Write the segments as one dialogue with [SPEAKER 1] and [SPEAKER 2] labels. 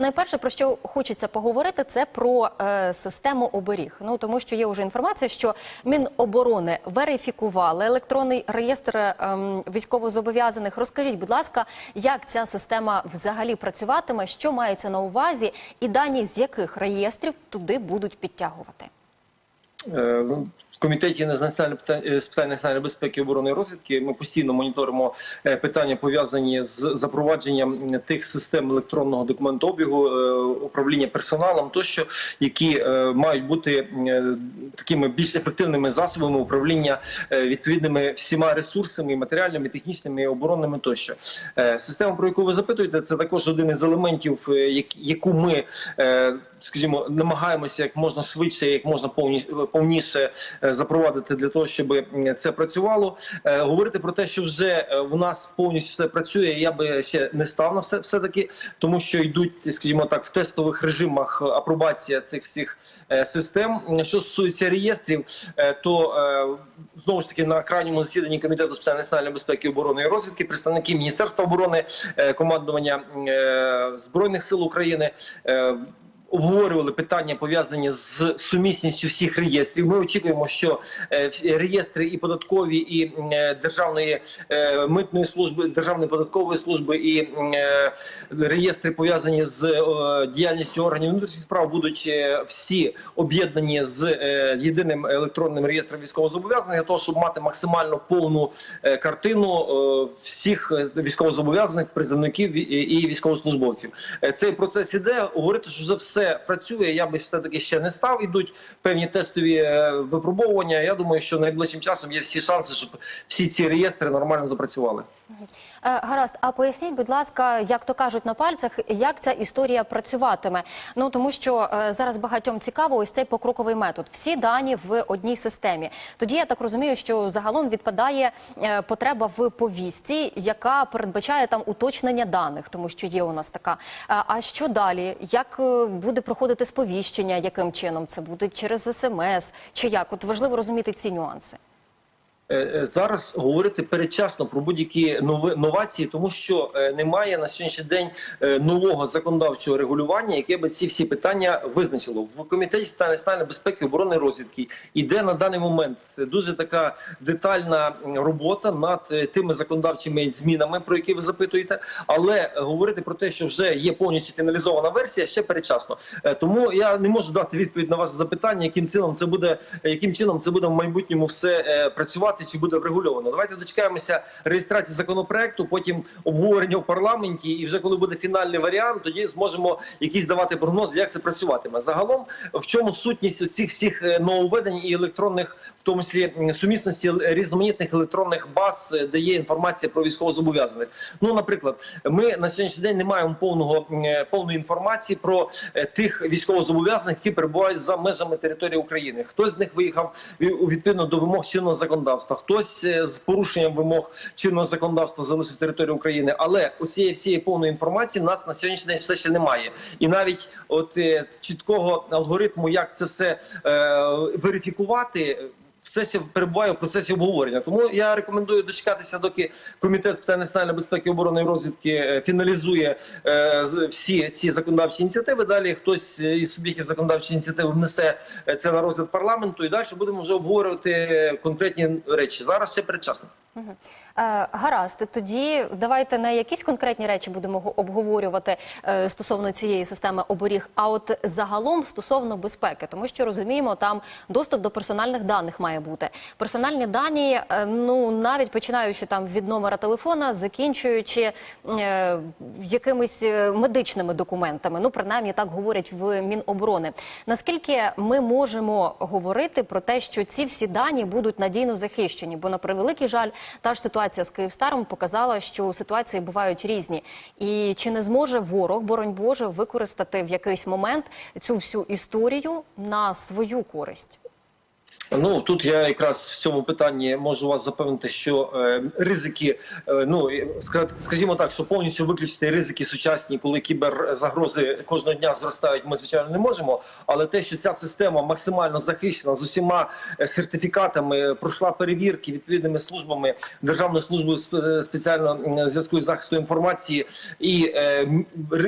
[SPEAKER 1] Найперше, про що хочеться поговорити, це про е, систему оберіг. Ну тому що є вже інформація, що Міноборони верифікували електронний реєстр е, військовозобов'язаних. Розкажіть, будь ласка, як ця система взагалі працюватиме, що мається на увазі, і дані з яких реєстрів туди будуть підтягувати?
[SPEAKER 2] Е, ну, В комітеті з національних е, з питань національної безпеки, оборони і розвідки ми постійно моніторимо е, питання пов'язані з запровадженням тих систем електронного документообігу, управління персоналом, тощо які мають бути такими більш ефективними засобами управління відповідними всіма ресурсами, матеріальними, технічними, оборонними тощо. Система, про яку ви запитуєте, це також один із елементів, яку ми. Скажімо, намагаємося як можна швидше, як можна повні, повніше е, запровадити для того, щоб це працювало. Е, Говорити про те, що вже е, в нас повністю все працює, я би ще не став на все, все таки, тому що йдуть, скажімо так, в тестових режимах апробація цих всіх систем. Що стосується реєстрів, то знову ж таки на крайньому засіданні комітету з питань національної безпеки, оборони і розвідки представники міністерства оборони, командування збройних сил України. Обговорювали питання пов'язані з сумісністю всіх реєстрів. Ми очікуємо, що е, реєстри і податкові, і е, державної е, митної служби, державної податкової служби, і реєстри пов'язані з діяльністю органів внутрішніх справ будуть всі об'єднані з єдиним електронним реєстром військовозобов'язаних для того, щоб мати максимально повну картину всіх військовозобов'язаних призовників і- військовослужбовців. Цей процес іде. Говорити, що вже все працює. Я би все таки ще не став. Ідуть певні тестові е, випробовування. Я думаю, що найближчим часом є всі шанси, щоб всі ці реєстри нормально запрацювали.
[SPEAKER 1] Е, Гаразд, а поясніть, будь ласка, як то кажуть на пальцях, як ця історія працюватиме? Ну тому що е, зараз багатьом цікаво ось цей покроковий метод. Всі дані в одній системі. Тоді я так розумію, що загалом відпадає потреба в повістці, яка передбачає там уточнення даних, тому що є у нас така. А що далі? Як е, буде проходити сповіщення? Яким чином це буде через смс? Чи як? От важливо розуміти ці нюанси.
[SPEAKER 2] Е, е, зараз говорити передчасно про будь-які новації, тому що е, немає на сьогоднішній день нового законодавчого регулювання, яке би ці всі питання визначило в комітеті національної безпеки, оборони розвідки. Іде на даний момент дуже така детальна робота над тими законодавчими змінами, про які ви запитуєте. Але говорити про те, що вже є повністю фіналізована версія, ще передчасно. Тому я не можу дати відповідь на ваше запитання, яким чином це буде, яким чином це буде в майбутньому все е, працювати, чи буде врегульовано. Давайте дочекаємося реєстрації законопроекту, потім обговорення в парламенті, і вже коли буде фінальний варіант, тоді зможемо якісь давати прогноз, як це працюватиме. Загалом, в чому сутність цих всіх е, нововведень і електронних, в тому числі сумісності різноманітних електронних баз, е, де є інформація про військовозобов'язаних. Ну, наприклад, ми на сьогоднішній день не маємо повного е, повної інформації про тих військовозобов'язаних, які перебувають за межами території України. Хтось з них виїхав відповідно до вимог чинного законодавства, хтось е, з порушенням вимог чинного законодавства залишив територію України. Але усієї всієї повної інформації в нас на сьогоднішній день все ще немає. І навіть от е, чіткого алгоритму, як це все е, верифікувати. Ще перебуває в процесі обговорення. Тому я рекомендую дочекатися, доки комітет з питань національної безпеки, оборони і розвідки е, фіналізує е, всі ці законодавчі ініціативи. Далі хтось е, із суб'єктів законодавчої ініціативи внесе е, це на розгляд парламенту, і далі будемо вже обговорювати конкретні речі. Зараз ще передчасно.
[SPEAKER 1] Гаразд, тоді давайте не якісь конкретні речі будемо обговорювати стосовно цієї системи оберіг, а от загалом стосовно безпеки, тому що розуміємо, там доступ до персональних даних має бути. Персональні дані, е, ну навіть починаючи там від номера телефона, закінчуючи е, якимись е, медичними документами. Ну принаймні так говорять в Міноборони. Наскільки ми можемо говорити про те, що ці всі дані будуть надійно захищені? Бо на превеликий жаль, та ж ситуація з Київстаром показала, що ситуації бувають різні. І чи не зможе ворог, боронь Боже, використати в якийсь момент цю всю історію на свою користь?
[SPEAKER 2] Ну тут я якраз в цьому питанні можу вас запевнити, що е, ризики, е, ну скажімо так, що повністю виключити ризики сучасні, коли кіберзагрози кожного дня зростають, ми звичайно не можемо. Але те, що ця система максимально захищена з усіма е, сертифікатами, пройшла перевірки відповідними службами Державною службою сп- спеціального зв'язку і захисту інформації і е,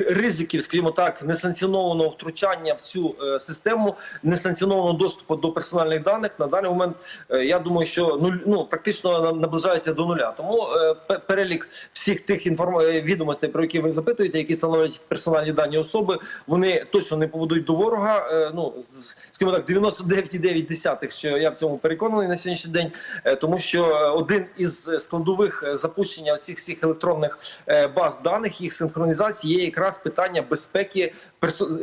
[SPEAKER 2] ризиків, скажімо так, несанкціонованого втручання в цю е, систему, несанкціонованого доступу до персональних даних на даний момент е, я думаю, що нуль ну практично наближається до нуля. Тому е, перелік всіх тих інформ... е, відомостей, про які ви запитуєте, які становлять персональні дані особи, вони точно не поведуть до ворога. Ну скажімо так, 99,9, що я в цьому переконаний на сьогоднішній день, тому що один із складових запущення цих всіх електронних баз даних, їх синхронізації є якраз питання безпеки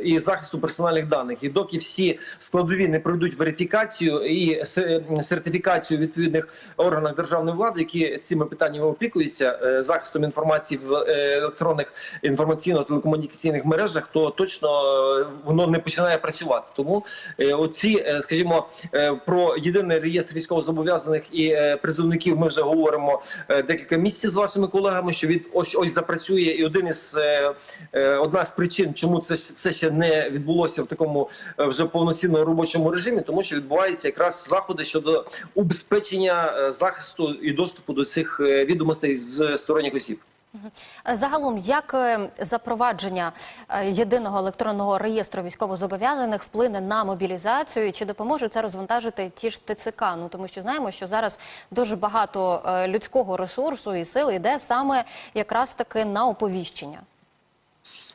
[SPEAKER 2] і захисту персональних даних. І доки всі складові не пройдуть верифікацію і се- сертифікацію відповідних органах державної влади, які цими питаннями опікуються е, захистом інформації в е, електронних інформаційно-телекомунікаційних мережах, то точно е, воно не починає працювати. Тому е, оці, е, скажімо, е, про єдиний реєстр військовозобов'язаних і е, призовників ми вже говоримо е, декілька місяців з вашими колегами, що від ось ось запрацює, і один із е, е, одна з причин, чому це все ще не відбулося в такому е, вже повноцінному робочому режимі, тому що відбуваються якраз заходи щодо убезпечення е, захисту і доступу до цих е, відомостей з сторонніх осіб.
[SPEAKER 1] Загалом, як е, запровадження єдиного електронного реєстру військовозобов'язаних вплине на мобілізацію, чи допоможе це розвантажити ті ж ТЦК? Ну тому що знаємо, що зараз дуже багато людського ресурсу і сил йде саме якраз таки на оповіщення.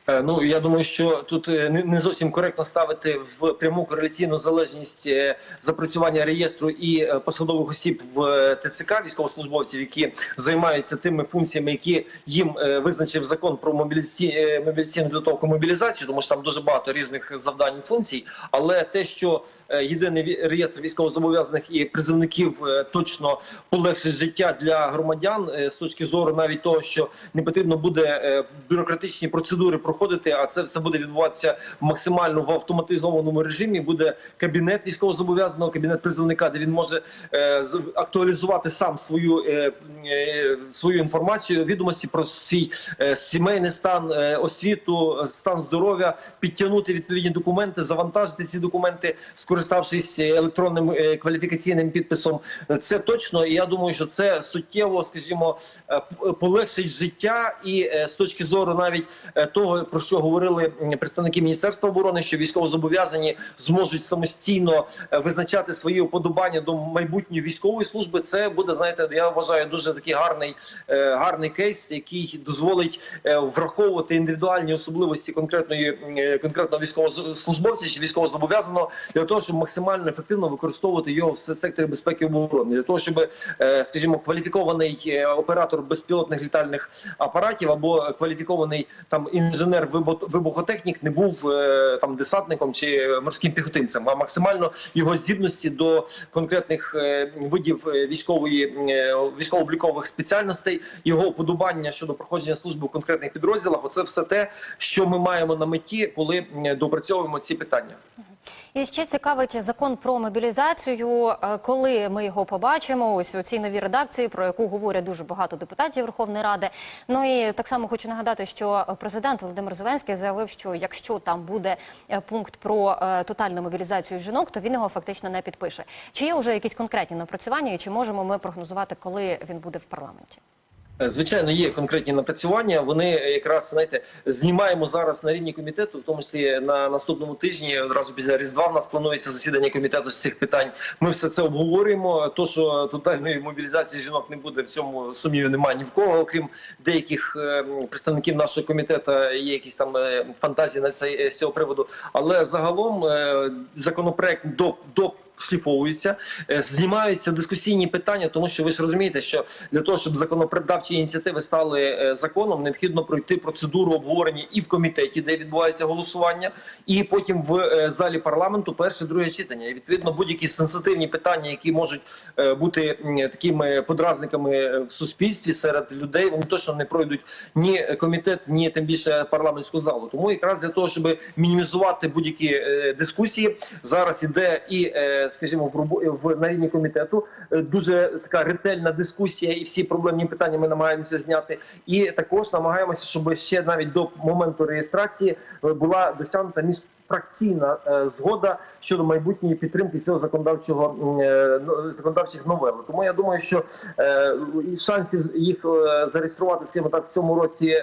[SPEAKER 2] Е, Ну я думаю, що тут е, не зовсім коректно ставити в пряму кореляційну залежність е, запрацювання реєстру і посадових осіб в ТЦК військовослужбовців, які займаються тими функціями, які їм визначив закон про мобілізаці... е, мобілізаційну підготовку мобілізацію, тому що там дуже багато різних завдань і функцій. Але те, що єдиний реєстр військовозобов'язаних і призовників точно полегшить життя для громадян з точки зору навіть того, що не потрібно буде бюрократичні процедури проходити, а це все буде відбуватися максимально в автоматизованому режимі. Буде кабінет військовозобов'язаного, кабінет призовника, де він може е, актуалізувати сам свою е, е, свою інформацію, відомості про свій е, сімейний стан, е, освіту, стан здоров'я, підтягнути відповідні документи, завантажити ці документи, скориставшись електронним е, кваліфікаційним підписом. Це точно, і я думаю, що це суттєво, скажімо, е, полегшить життя, і е, з точки зору навіть е, того, про що говорили представники міністерства оборони, що військовозобов'язані зможуть самостійно е, визначати свої уподобання до майбутньої військової служби. Це буде, знаєте, я вважаю, дуже такий гарний, е, гарний кейс, який дозволить е, враховувати індивідуальні особливості конкретної конкретного військовослужбовця чи військовозобов'язаного для того, щоб максимально ефективно використовувати його в секторі безпеки і оборони, для того, щоб, скажімо, кваліфікований оператор безпілотних літальних апаратів або кваліфікований там інженер вибу- вибухотехнік не був е, там десантником чи морським піхотинцем, а максимально його здібності до конкретних е, видів е, військової військово-облікових спеціальностей, його вподобання щодо проходження служби у конкретних підрозділах. Оце все те, що ми маємо на меті, коли допрацьовуємо ці питання.
[SPEAKER 1] І ще цікавить закон про мобілізацію. Е, Коли ми його побачимо, ось у цій новій редакції, про яку говорять дуже багато депутатів Верховної Ради. Ну і так само хочу нагадати, що президент Володимир Зеленський заявив, що якщо там буде е, пункт про е, тотальну мобілізацію жінок, то він його фактично не підпише. Чи є вже якісь конкретні напрацювання, і чи можемо ми прогнозувати, коли він буде в парламенті?
[SPEAKER 2] Е, Звичайно, є конкретні напрацювання. Вони е, якраз знаєте, знімаємо зараз на рівні комітету, в тому числі на наступному тижні, одразу після різдва. В нас планується засідання комітету з цих питань. Ми все це обговорюємо. То що тотальної мобілізації жінок не буде в цьому сумнівів немає ні в кого, окрім деяких е, представників нашого комітету. Є якісь там е, фантазії на цей з цього приводу. Але загалом законопроект до до шліфовується, е, знімаються дискусійні питання, тому що ви ж розумієте, що для того, щоб законодавчі ініціативи стали е, законом, необхідно пройти процедуру обговорення і в комітеті, де відбувається голосування, і потім в е, залі парламенту перше друге читання. І відповідно будь-які сенситивні питання, які можуть бути такими подразниками в суспільстві серед людей, вони точно не пройдуть ні комітет, ні тим більше парламентську залу. Тому якраз для того, щоб мінімізувати будь-які дискусії, зараз іде і скажімо, в роб... в на рівні комітету е, дуже така ретельна дискусія, і всі проблемні питання ми намагаємося зняти. І також намагаємося, щоб ще навіть до моменту реєстрації е, була досягнута міжфракційна е, згода щодо майбутньої підтримки цього законодавчого е, ну, законодавчих новел. Тому я думаю, що е, шансів їх зареєструвати, скажімо так, в цьому році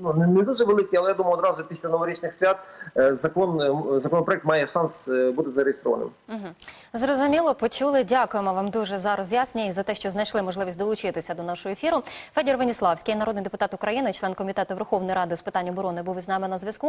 [SPEAKER 2] ну не, дуже великі, але я думаю, одразу після новорічних свят закон законопроект має шанс бути зареєстрованим.
[SPEAKER 1] Зрозуміло, почули. Дякуємо вам дуже за роз'яснення і за те, що знайшли можливість долучитися до нашого ефіру. Федір Веніславський, народний депутат України, член комітету Верховної Ради з питань оборони, був із нами на зв'язку.